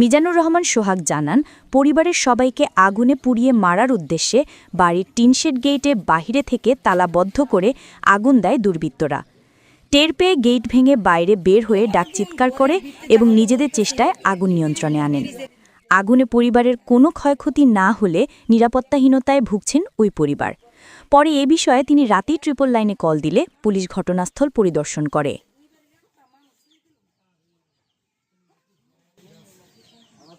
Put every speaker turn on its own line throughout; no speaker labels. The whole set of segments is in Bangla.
মিজানুর রহমান সোহাগ জানান, পরিবারের সবাইকে আগুনে পুড়িয়ে মারার উদ্দেশ্যে বাড়ির টিনশেড গেইটে বাহিরে থেকে তালাবদ্ধ করে আগুন দেয় দুর্বৃত্তরা। টের পেয়ে গেট ভেঙে বাইরে বের হয়ে ডাক চিৎকার করে এবং নিজেদের চেষ্টায় আগুন নিয়ন্ত্রণে আনেন। আগুনে পরিবারের কোনো ক্ষয়ক্ষতি না হলে নিরাপত্তাহীনতায় ভুগছেন ওই পরিবার। পরে এ বিষয়ে তিনি রাতেই ট্রিপল লাইনে কল দিলে পুলিশ ঘটনাস্থল পরিদর্শন করে।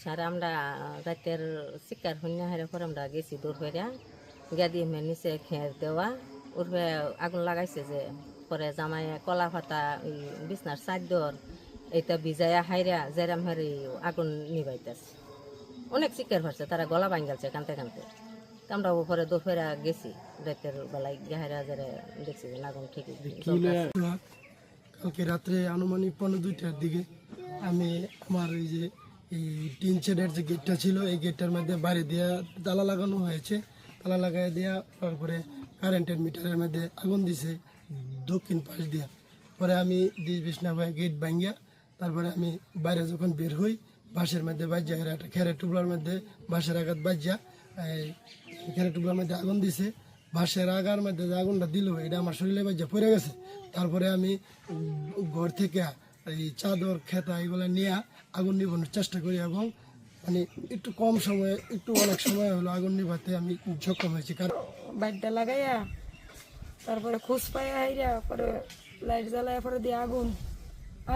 স্যার আমরা রাতের শিকার হইনা হেরে পর আমরা গেছি দূর হইয়া। গিয়া দিয়ে নিচে খেয়ার দেওয়া। উঠবে আগুন লাগাইছে যে পরে জামাই কলা পাতা এই বিছনার চাদর এইটা ভিজাইয়া হাইরা জেরাম হারি আগুন নিবাইতেছে অনেক শিকার হচ্ছে তারা গলা ভাঙ্গালছে কানতে কানতে। আমরা উপরে হইয়া গেছি রাতের বেলায় গেহারা যারা দেখছি যে আগুন ঠিকই।
রাত কালকে রাত্রে আনুমানিক পনেরো দুইটার দিকে আমি আমার এই যে, এই টিন শেডের যে গেটটা ছিল, এই গেটটার মধ্যে বাইরে দেওয়া তালা লাগানো হয়েছে। তালা লাগাই দেওয়া তারপরে কারেন্টের মিটারের মধ্যে আগুন দিছে দক্ষিণ পাশ দিয়া। পরে আমি দিস বিছনা ভাই গেট ভাঙ্গিয়া তারপরে আমি বাইরে যখন বের হই, বাঁশের মধ্যে বাজ্যা একটা খেরের টুবলার মধ্যে বাঁশের আঘাত বাজ্যা খেরের টুবলার মধ্যে আগুন দিছে। বাঁশের আগার মধ্যে আগুনটা দিল, এটা আমার শরীরে বাজ্যা পড়ে গেছে। তারপরে আমি ঘর থেকে এই চাদর, খেতা এগুলো নিয়ে আগুন নিবানোর চেষ্টা করি এবং মানে একটু কম সময়ে, একটু অনেক সময় হলো আগুন নিভাতে আমি সক্ষম হয়েছি। কারণ
বাড়িটা লাগাইয়া তারপরে খোঁজ পাই আইরা, পরে লাইট জ্বালাইয়া পরে দিয়ে আগুন।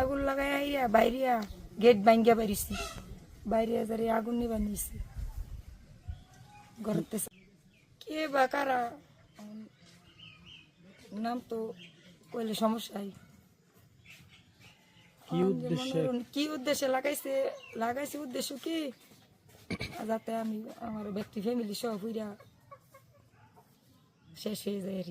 আগুন লাগাই আইরা বাইরিয়া গেট ভাঙ্গিয়া বাড়িছি বাইরিয়া যারে আগুন নিবা নিয়েছি ঘরতে কে বা কারা নাম তো কইলে সমস্যাই। কি উদ্দেশ্যে? কি উদ্দেশ্যে লাগাইছে লাগাইছে উদ্দেশ্য কি? যাতে আমি আমার ব্যক্তি ফ্যামিলি সব হইয়া শেষ হয়ে যায়।